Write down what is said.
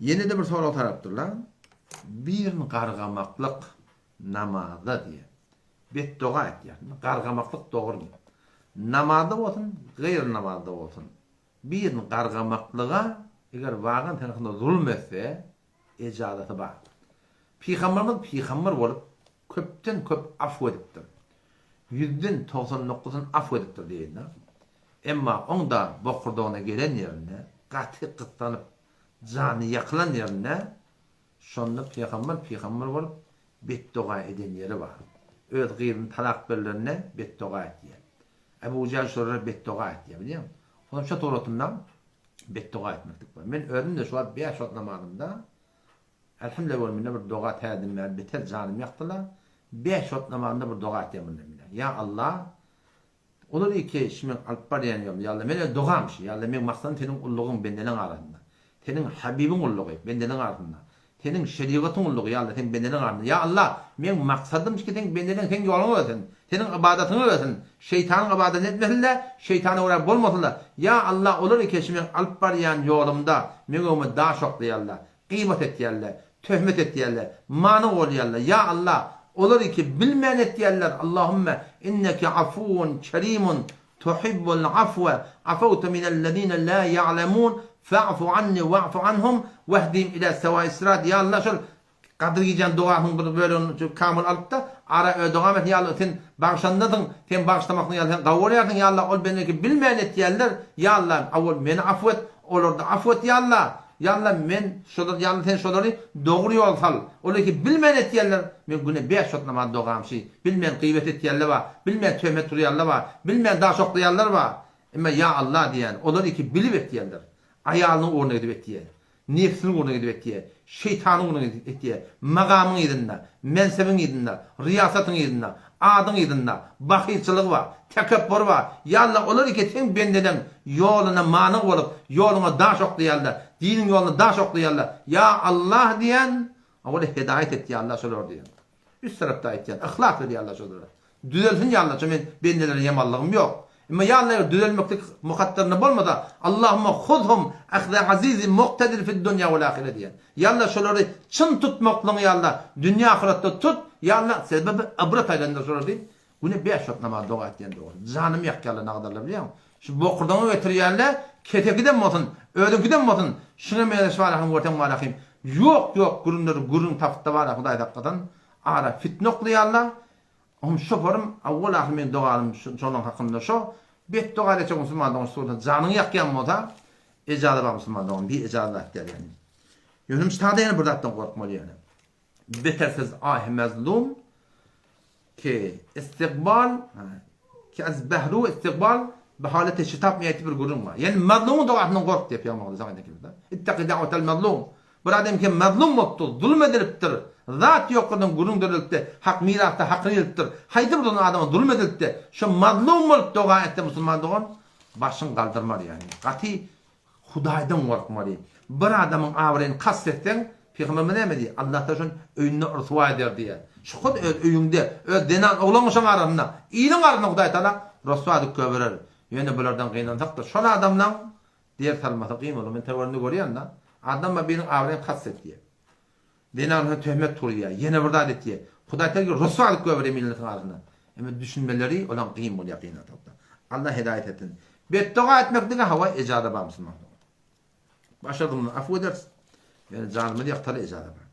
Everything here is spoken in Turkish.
Yeni de bir soru taraptır lan. Bir qargamaklık namazda diye. Bet doğa et yani. Qargamaklık doğru? Namazda olsun, gayr namazda olsun. Bir qargamaklığa eğer vağın tarafında zulm etse ecadatı var. Peygamberimiz peygamber olup köpten köp affı ediptir. Yüzden 99'un affı ediptir deyinler. Emma onda bokurduğuna gelen yerine katı kıtlanıp canı yakılan yerine şonda peygamber peygamber olup beddua eden yeri var. Öz gıyrin talak bellerine beddua et diye. Ebu Cehil sonra beddua et diye biliyor musun? Onun şu doğrultundan beddua etmektik var. Ben öğrendim de şu an 5 ot namazında Elhamdülillah minne bir dua tedim ben beter canım yaktılar. 5 ot namazında bir dua ettim Ya Allah Olur ki şimdi alıp bar yanıyorum. Ya Allah mene doğamş. Ya Allah men maksadım senin ulluğun benden arasında. Senin Habibin ulluğu benden arasında. Senin şeriatın ulluğu ya Allah senin benden arasında. Ya Allah men maksadım ki sen benden sen yolunu öğretin. Senin ibadetini öğretin. Şeytanın ibadet etmesinler. Şeytana uğrayıp bolmasınlar. Ya Allah olur ki şimdi alıp bar yan yolumda men onu daha çok ya Allah. Kıymet et ya Allah. Töhmet et ya Allah. Mani ol ya Allah. Ya Allah olur ki bilmeyen et diyerler. Allahümme inneke afuvun kerimun tuhibbul afve afavtu minellezine la ya'lemun fa'fu anni wa'fu anhum vehdim ila sevai sırat. Ya Allah şöyle kadırgıcan duahın bir böyle onu kamil alıp da ara devam et ya Allah sen bağışlandın sen bağışlamakla ya Allah sen kavuruyardın ya Allah ol beni bilmeyen et diyerler. Ya Allah avul beni affet olur da affet ya Allah. Yalla men şolar yalla sen şolary dogry yol sal. Olar ki bilmen et yerler. Men güne 5 şot namaz dogamşy. Bilmen gıybet et yerler var. Bilmen töhmet tur yerler var. Bilmen daha yerler var. Ama ya Allah diyen olar ki bilip et yerler. Ayalını uğruna gidip et diye. Nefsini uğruna gidip et diye. Şeytanı uğruna gidip et diye. Magamın idinna, mensebin idinna, riyasatın idinna, adın idinna, bakıyçılık var, tekebbür var. Ya Allah olar ki sen bendeden yoluna manık olup yoluna çok diyerler. Dinin daha çok diyerler. Ya Allah diyen ama hidayet et ya Allah söyler diyen. Üst tarafta et diyen. İhlas ver ya Allah söyler. Düzelsin ya Allah. Çünkü bendelerin yemallığım yok. Ama ya Allah düzelmeklik mukadderine bolmada Allahümme khudhum ahza azizi muqtadir fid dunya vel ahire diyen. Ya Allah şoları çın tutmaklığını ya Allah dünya ahirette tut. Ya Allah sebebi ibret aylandır şoları deyip. Bu ne beş şok namaz dua et diyen doğru. Canım yak ya Allah ne kadarlar biliyor musun? Şu bokurdan ötürüyenler ketekiden mi olsun? Ödünkiden mi olsun? Şuna meyleş var ahim ortam var ahim. Yok yok gurunları gurun taftta var ahim day dakikadan. Ara fitnoklu ya Hum şoparım awwal axir men dogalym şolon haqqında şo. Bet dogalaça musulmandan sonra canını yakyan moda ejada ba musulmandan bir ejada aktar yani. Yönüm ştada yani burdattan korkmalı yani. Betersiz ah mazlum ki istikbal ki az behru istikbal behalete şitap niyeti bir gurum var. Yani mazlumun dogatından kork diye yapamadı zamandakiler. İttaki davetel mazlum. Bir adam ki mazlum muttu, zulmediliptir zat yokudun gurun dirilipti hak mirasta hakkını ediliptir haydi buradan adama zulm edilipti şu mazlum olup doğa etti musulman doğan başın kaldırmar yani kati hudaydan korkmalı bir adamın avreyn kastettin Peygamber ne demedi? Allah da şun öyünü rüsva eder diye. Şu kod öyünde, ö denan oğlan şun arasında, iyinin arasında Huday Teala rüsva edip köverer. Yöne bulardan kıyınansak da şol adamdan diğer salmasa olur. Men tevarını görüyen da adam mı benim avren kasset diye. Beni anına töhmet turuyor. Yine burada adet diye. Kuday tergi rusu alıp gövere milletin arasında. Ama düşünmeleri olan kıyım oluyor kıyına tapta. Allah hidayet ettin. Beddua etmek dine hava ecada bağımsın. Başardım bunu. Afu edersin. Yani canımı yaktalı ecada bağımsın.